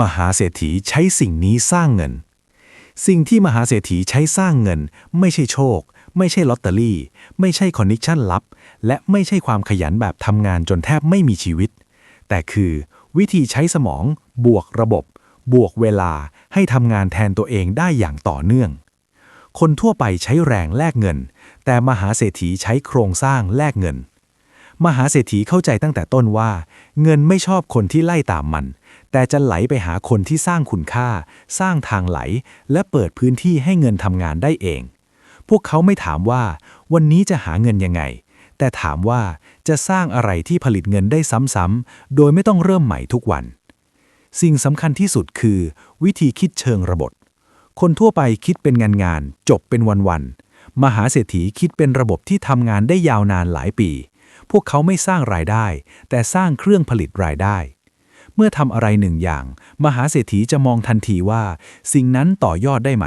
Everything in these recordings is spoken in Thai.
มหาเศรษฐีใช้สิ่งนี้สร้างเงิน สิ่งที่มหาเศรษฐีใช้สร้างเงิน ไม่ใช่โชค ไม่ใช่ลอตเตอรี่ ไม่ใช่คอนเนิชชั่นลับ และไม่ใช่ความขยันแบบทำงานจนแทบไม่มีชีวิต แต่คือวิธีใช้สมอง บวกระบบ บวกเวลาให้ทำงานแทนตัวเองได้อย่างต่อเนื่อง คนทั่วไปใช้แรงแลกเงิน แต่มหาเศรษฐีใช้โครงสร้างแลกเงิน มหาเศรษฐีเข้าใจตั้งแต่ต้นว่า เงินไม่ชอบคนที่ไล่ตามมัน แต่จะไหลไปหาคนที่สร้างคุณค่า สร้างทางไหล และเปิดพื้นที่ให้เงินทำงานได้เอง พวกเขาไม่ถามว่า วันนี้จะหาเงินยังไง แต่ถามว่าจะสร้างอะไรที่ผลิตเงินได้ซ้ำๆ โดยไม่ต้องเริ่มใหม่ทุกวัน สิ่งสำคัญที่สุดคือ วิธีคิดเชิงระบบ คนทั่วไปคิดเป็นงานงานๆจบเป็นวันๆ มหาเศรษฐีคิดเป็นระบบที่ทำงานได้ยาวนานหลายปี พวกเขาไม่สร้างรายได้ แต่สร้างเครื่องผลิตรายได้ เมื่อทำอะไรหนึ่งอย่าง มหาเศรษฐีจะมองทันทีว่า สิ่งนั้นต่อยอดได้ไหม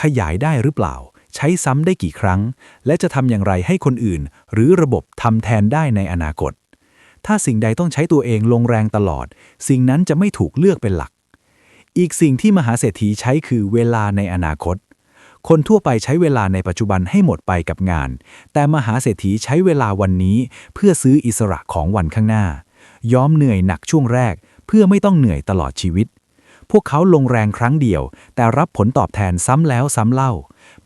ขยายได้หรือเปล่า ใช้ซ้ำได้กี่ครั้ง และจะทำอย่างไรให้คนอื่น หรือระบบทำแทนได้ในอนาคต ถ้าสิ่งใดต้องใช้ตัวเองลงแรงตลอด สิ่งนั้นจะไม่ถูกเลือกเป็นหลัก อีกสิ่งที่มหาเศรษฐีใช้คือเวลาในอนาคตคนทั่วไปใช้เวลาในปัจจุบันให้หมดไปกับงาน แต่มหาเศรษฐีใช้เวลาวันนี้เพื่อซื้ออิสระของวันข้างหน้ายอมเหนื่อยหนักช่วงแรก เพื่อไม่ต้องเหนื่อยตลอดชีวิต พวกเขาลงแรงครั้งเดียว แต่รับผลตอบแทนซ้ำแล้วซ้ำเล่า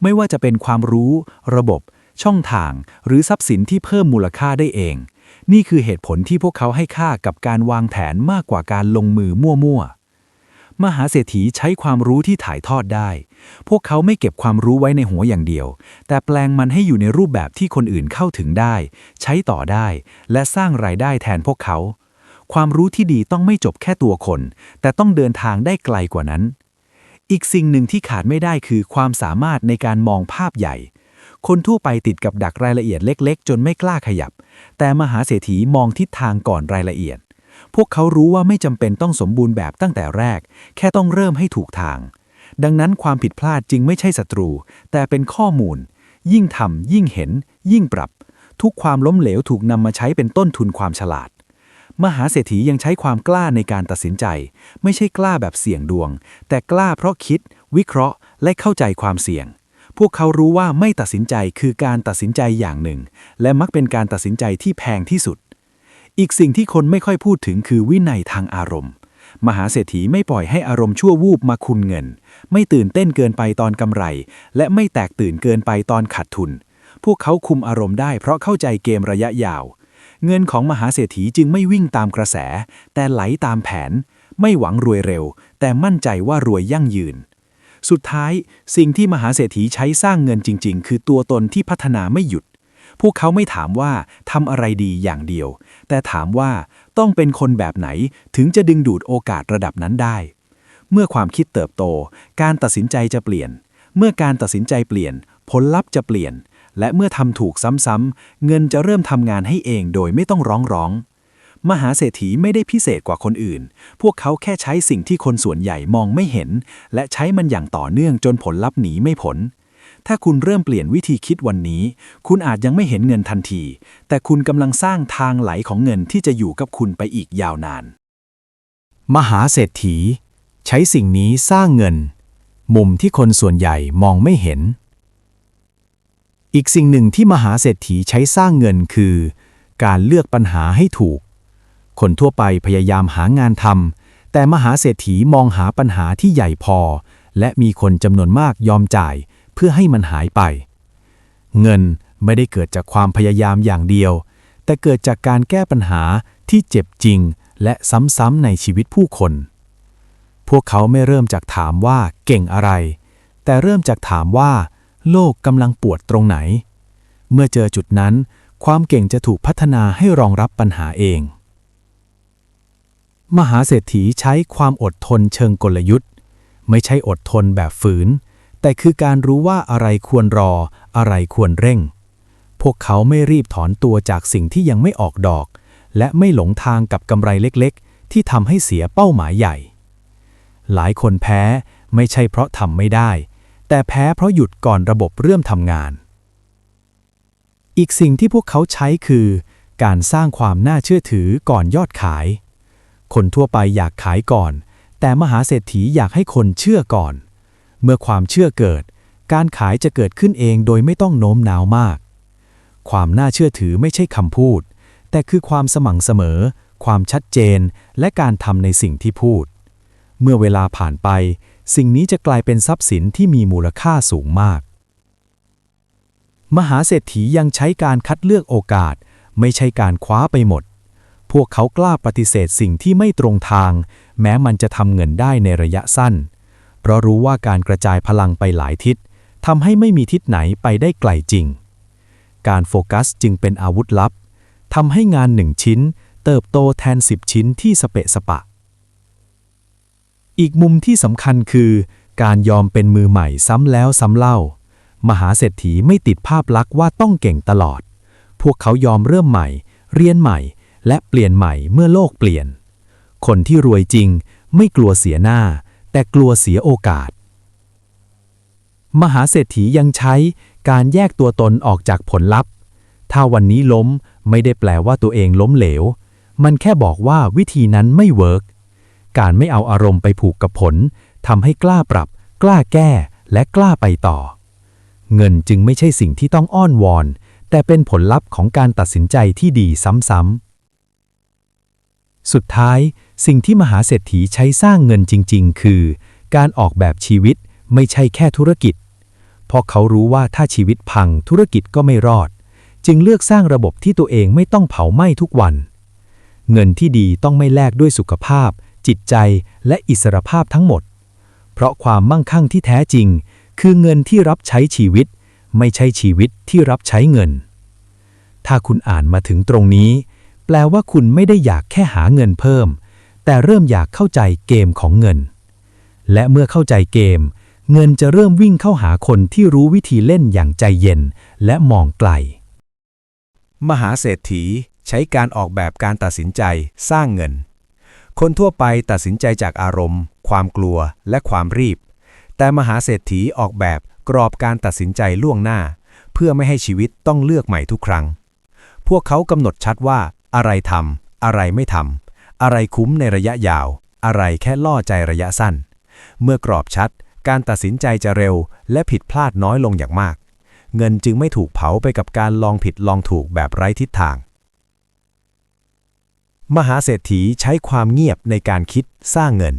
ไม่ว่าจะเป็นความรู้ ระบบ ช่องทาง หรือทรัพย์สินที่เพิ่มมูลค่าได้เอง นี่คือเหตุผลที่พวกเขาให้ค่ากับการวางแผนมากกว่าการลงมือมั่วๆมหาเศรษฐีใช้ความรู้ที่ถ่ายทอดได้ พวกเขาไม่เก็บความรู้ไว้ในหัวอย่างเดียว แต่แปลงมันให้อยู่ในรูปแบบที่คนอื่นเข้าถึงได้ ใช้ต่อได้ และสร้างรายได้แทนพวกเขา ความรู้ที่ดีต้องไม่จบแค่ตัวคน แต่ต้องเดินทางได้ไกลกว่านั้น อีกสิ่งหนึ่งที่ขาดไม่ได้คือความสามารถในการมองภาพใหญ่ คนทั่วไปติดกับดักรายละเอียดเล็ก ๆ จนไม่กล้าขยับ แต่มหาเศรษฐีมองทิศทางก่อนรายละเอียด พวกเขารู้ว่าไม่จำเป็นต้องสมบูรณ์แบบตั้งแต่แรก แค่ต้องเริ่มให้ถูกทาง ดังนั้นความผิดพลาดจึงไม่ใช่ศัตรู แต่เป็นข้อมูล ยิ่งทำยิ่งเห็น ยิ่งปรับ ทุกความล้มเหลวถูกนำมาใช้เป็นต้นทุนความฉลาด มหาเศรษฐียังใช้ความกล้าในการตัดสินใจ ไม่ใช่กล้าแบบเสี่ยงดวง แต่กล้าเพราะคิด วิเคราะห์ และเข้าใจความเสี่ยง พวกเขารู้ว่าไม่ตัดสินใจคือการตัดสินใจอย่างหนึ่ง และมักเป็นการตัดสินใจที่แพงที่สุด อีกสิ่งที่คนไม่ค่อยพูดถึงคือวินัยทางอารมณ์ มหาเศรษฐีไม่ปล่อยให้อารมณ์ชั่ววูบมาคุนเงิน ไม่ตื่นเต้นเกินไปตอนกำไร และไม่แตกตื่นเกินไปตอนขาดทุน พวกเขาคุมอารมณ์ได้เพราะเข้าใจเกมระยะยาว เงินของมหาเศรษฐีจึงไม่วิ่งตามกระแส แต่ไหลตามแผน ไม่หวังรวยเร็ว แต่มั่นใจว่ารวยยั่งยืน สุดท้ายสิ่งที่มหาเศรษฐีใช้สร้างเงินจริง ๆ คือตัวตนที่พัฒนาไม่หยุด พวกเขาไม่ถามว่าทำอะไรดีอย่างเดียว แต่ถามว่าต้องเป็นคนแบบไหนถึงจะดึงดูดโอกาสระดับนั้นได้ เมื่อความคิดเติบโต การตัดสินใจจะเปลี่ยน เมื่อการตัดสินใจเปลี่ยน ผลลัพธ์จะเปลี่ยน และเมื่อทำถูกซ้ำๆเงินจะเริ่มทำงานให้เองโดยไม่ต้องร้องร้อง มหาเศรษฐีไม่ได้พิเศษกว่าคนอื่น พวกเขาแค่ใช้สิ่งที่คนส่วนใหญ่มองไม่เห็น และใช้มันอย่างต่อเนื่องจนผลลัพธ์หนีไม่พ้นถ้าคุณเริ่มเปลี่ยนวิธีคิดวันนี้ คุณอาจยังไม่เห็นเงินทันที แต่คุณกำลังสร้างทางไหลของเงินที่จะอยู่กับคุณไปอีกยาวนาน มหาเศรษฐี ใช้สิ่งนี้สร้างเงิน มุมที่คนส่วนใหญ่มองไม่เห็น อีกสิ่งหนึ่งที่มหาเศรษฐีใช้สร้างเงินคือ การเลือกปัญหาให้ถูก คนทั่วไปพยายามหางานทำแต่มหาเศรษฐีมองหาปัญหาที่ใหญ่พอ และมีคนจำนวนมากยอมจ่ายเพื่อให้มันหายไป เงินไม่ได้เกิดจากความพยายามอย่างเดียว แต่เกิดจากการแก้ปัญหาที่เจ็บจริง และซ้ำๆในชีวิตผู้คน พวกเขาไม่เริ่มจากถามว่าเก่งอะไร แต่เริ่มจากถามว่า โลกกำลังปวดตรงไหน เมื่อเจอจุดนั้น ความเก่งจะถูกพัฒนาให้รองรับปัญหาเอง มหาเศรษฐีใช้ความอดทนเชิงกลยุทธ์ ไม่ใช่อดทนแบบฝืน แต่คือการรู้ว่าอะไรควรรอ อะไรควรเร่ง พวกเขาไม่รีบถอนตัวจากสิ่งที่ยังไม่ออกดอก และไม่หลงทางกับกำไรเล็กๆ ที่ทำให้เสียเป้าหมายใหญ่ หลายคนแพ้ไม่ใช่เพราะทำไม่ได้ แต่แพ้เพราะหยุดก่อนระบบเริ่มทำงาน อีกสิ่งที่พวกเขาใช้คือ การสร้างความน่าเชื่อถือก่อนยอดขาย คนทั่วไปอยากขายก่อน แต่มหาเศรษฐีอยากให้คนเชื่อก่อน เมื่อความเชื่อเกิด การขายจะเกิดขึ้นเองโดยไม่ต้องโน้มน้าวมาก ความน่าเชื่อถือไม่ใช่คำพูด แต่คือความสม่ำเสมอ ความชัดเจน และการทำในสิ่งที่พูด เมื่อเวลาผ่านไป สิ่งนี้จะกลายเป็นทรัพย์สินที่มีมูลค่าสูงมาก มหาเศรษฐียังใช้การคัดเลือกโอกาส ไม่ใช่การคว้าไปหมด พวกเขากล้าปฏิเสธสิ่งที่ไม่ตรงทาง แม้มันจะทำเงินได้ในระยะสั้น เพราะรู้ว่าการกระจายพลังไปหลายทิศทำให้ไม่มีทิศไหนไปได้ไกลจริง การโฟกัสจึงเป็นอาวุธลับทำให้งานหนึ่งชิ้น เติบโตแทนสิบชิ้นที่สเปะสปะ อีกมุมที่สำคัญคือ การยอมเป็นมือใหม่ซ้ำแล้วซ้ำเล่า มหาเศรษฐีไม่ติดภาพลักษณ์ว่าต้องเก่งตลอด พวกเขายอมเริ่มใหม่ เรียนใหม่ และเปลี่ยนใหม่เมื่อโลกเปลี่ยน คนที่รวยจริงไม่กลัวเสียหน้า แต่กลัวเสียโอกาส มหาเศรษฐียังใช้การแยกตัวตนออกจากผลลัพธ์ ถ้าวันนี้ล้มไม่ได้แปลว่าตัวเองล้มเหลว มันแค่บอกว่าวิธีนั้นไม่เวิร์ก การไม่เอาอารมณ์ไปผูกกับผลทำให้กล้าปรับ กล้าแก้ และกล้าไปต่อ เงินจึงไม่ใช่สิ่งที่ต้องอ้อนวอน แต่เป็นผลลัพธ์ของการตัดสินใจที่ดีซ้ำๆ สุดท้าย สิ่งที่มหาเศรษฐีใช้สร้างเงินจริง ๆ คือ การออกแบบชีวิตไม่ใช่แค่ธุรกิจ เพราะเขารู้ว่าถ้าชีวิตพังธุรกิจก็ไม่รอด จึงเลือกสร้างระบบที่ตัวเองไม่ต้องเผาไหม้ทุกวัน เงินที่ดีต้องไม่แลกด้วยสุขภาพ จิตใจและอิสรภาพทั้งหมด เพราะความมั่งคั่งที่แท้จริง คือเงินที่รับใช้ชีวิต ไม่ใช่ชีวิตที่รับใช้เงิน ถ้าคุณอ่านมาถึงตรงนี้ แปลว่าคุณไม่ได้อยากแค่หาเงินเพิ่ม แต่เริ่มอยากเข้าใจเกมของเงิน และเมื่อเข้าใจเกม เงินจะเริ่มวิ่งเข้าหาคนที่รู้วิธีเล่นอย่างใจเย็นและมองไกล มหาเศรษฐีใช้การออกแบบการตัดสินใจสร้างเงิน คนทั่วไปตัดสินใจจากอารมณ์ ความกลัวและความรีบ แต่มหาเศรษฐีออกแบบกรอบการตัดสินใจล่วงหน้า เพื่อไม่ให้ชีวิตต้องเลือกใหม่ทุกครั้ง พวกเขากำหนดชัดว่า อะไรทำอะไรไม่ทำอะไรคุ้มในระยะยาว อะไรแค่ล่อใจระยะสั้น เมื่อกรอบชัด การตัดสินใจจะเร็ว และผิดพลาดน้อยลงอย่างมาก เงินจึงไม่ถูกเผาไปกับการลองผิดลองถูกแบบไร้ทิศทาง มหาเศรษฐีใช้ความเงียบในการคิดสร้างเงิน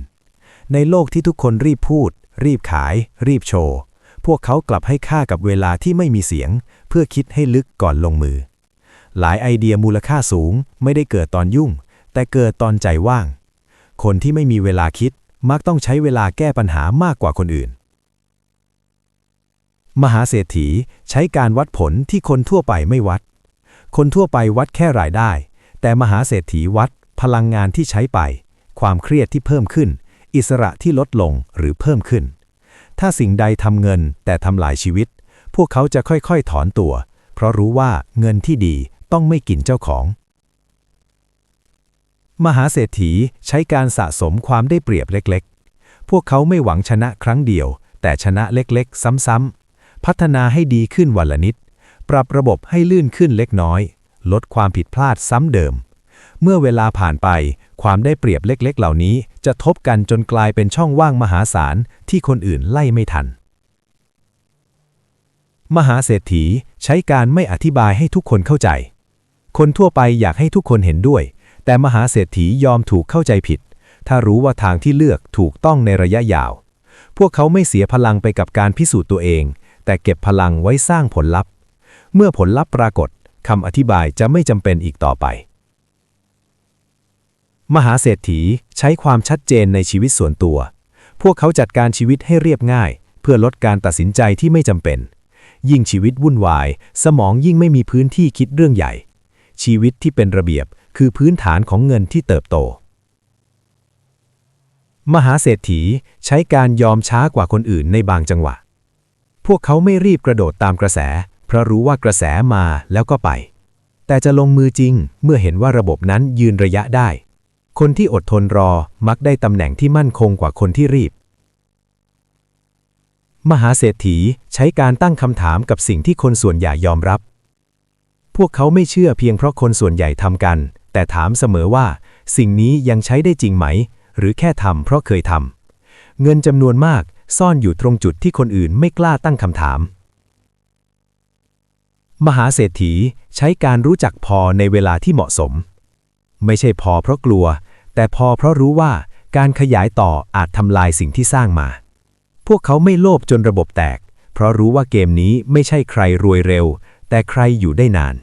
ในโลกที่ทุกคนรีบพูด รีบขาย รีบโชว์ พวกเขากลับให้ค่ากับเวลาที่ไม่มีเสียง เพื่อคิดให้ลึกก่อนลงมือ หลายไอเดียมูลค่าสูงไม่ได้เกิดตอนยุ่ง แต่เกิดตอนใจว่าง คนที่ไม่มีเวลาคิดมักต้องใช้เวลาแก้ปัญหามากกว่าคนอื่น มหาเศรษฐีใช้การวัดผลที่คนทั่วไปไม่วัด คนทั่วไปวัดแค่รายได้ แต่มหาเศรษฐีวัด พลังงานที่ใช้ไป ความเครียดที่เพิ่มขึ้น อิสระที่ลดลงหรือเพิ่มขึ้น ถ้าสิ่งใดทำเงินแต่ทำลายชีวิต พวกเขาจะค่อยๆ ถอนตัว เพราะรู้ว่าเงินที่ดีต้องไม่กินเจ้าของ มหาเศรษฐีใช้การสะสมความได้เปรียบเล็กๆ พวกเขาไม่หวังชนะครั้งเดียว แต่ชนะเล็กๆ ซ้ำๆพัฒนาให้ดีขึ้นวันละนิด ปรับระบบให้ลื่นขึ้นเล็กน้อย ลดความผิดพลาดซ้ำเดิม เมื่อเวลาผ่านไป ความได้เปรียบเล็กๆ เหล่านี้ จะทบกันจนกลายเป็นช่องว่างมหาศาลที่คนอื่นไล่ไม่ทัน มหาเศรษฐีใช้การไม่อธิบายให้ทุกคนเข้าใจ คนทั่วไปอยากให้ทุกคนเห็นด้วย แต่มหาเศรษฐียอมถูกเข้าใจผิด ถ้ารู้ว่าทางที่เลือกถูกต้องในระยะยาว พวกเขาไม่เสียพลังไปกับการพิสูจน์ตัวเอง แต่เก็บพลังไว้สร้างผลลัพธ์ เมื่อผลลัพธ์ปรากฏ คำอธิบายจะไม่จำเป็นอีกต่อไป มหาเศรษฐีใช้ความชัดเจนในชีวิตส่วนตัว พวกเขาจัดการชีวิตให้เรียบง่าย เพื่อลดการตัดสินใจที่ไม่จำเป็น ยิ่งชีวิตวุ่นวาย สมองยิ่งไม่มีพื้นที่คิดเรื่องใหญ่ ชีวิตที่เป็นระเบียบคือพื้นฐานของเงินที่เติบโต มหาเศรษฐีใช้การยอมช้ากว่าคนอื่นในบางจังหวะ พวกเขาไม่รีบกระโดดตามกระแส เพราะรู้ว่ากระแสมาแล้วก็ไป แต่จะลงมือจริงเมื่อเห็นว่าระบบนั้นยืนระยะได้ คนที่อดทนรอมักได้ตำแหน่งที่มั่นคงกว่าคนที่รีบ มหาเศรษฐีใช้การตั้งคำถามกับสิ่งที่คนส่วนใหญ่ยอมรับ พวกเขาไม่เชื่อเพียงเพราะคนส่วนใหญ่ทำกัน แต่ถามเสมอว่า สิ่งนี้ยังใช้ได้จริงไหม หรือแค่ทำเพราะเคยทำเงินจำนวนมากซ่อนอยู่ตรงจุดที่คนอื่นไม่กล้าตั้งคำถาม มหาเศรษฐีใช้การรู้จักพอในเวลาที่เหมาะสม ไม่ใช่พอเพราะกลัว แต่พอเพราะรู้ว่าการขยายต่ออาจทำลายสิ่งที่สร้างมา พวกเขาไม่โลภจนระบบแตก เพราะรู้ว่าเกมนี้ไม่ใช่ใครรวยเร็ว แต่ใครอยู่ได้นาน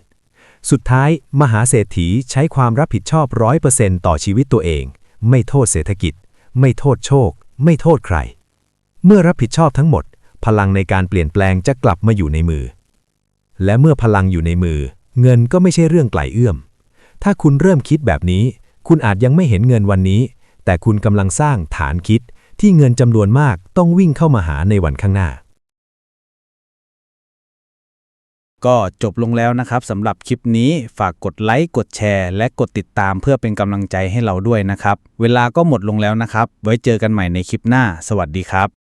สุดท้าย มหาเศรษฐีใช้ความรับผิดชอบร้อยเปอร์เซนต์ต่อชีวิตตัวเอง ไม่โทษเศรษฐกิจ ไม่โทษโชค ไม่โทษใคร เมื่อรับผิดชอบทั้งหมด พลังในการเปลี่ยนแปลงจะกลับมาอยู่ในมือ และเมื่อพลังอยู่ในมือ เงินก็ไม่ใช่เรื่องไกลเอื้อม ถ้าคุณเริ่มคิดแบบนี้ คุณอาจยังไม่เห็นเงินวันนี้ แต่คุณกำลังสร้างฐานคิดที่เงินจำนวนมากต้องวิ่งเข้ามาหาในวันข้างหน้า ก็จบลงแล้วนะครับสำหรับคลิปนี้ฝากกดไลค์กดแชร์ และกดติดตามเพื่อเป็นกำลังใจให้เราด้วยนะครับ เวลาก็หมดลงแล้วนะครับ ไว้เจอกันใหม่ในคลิปหน้า สวัสดีครับ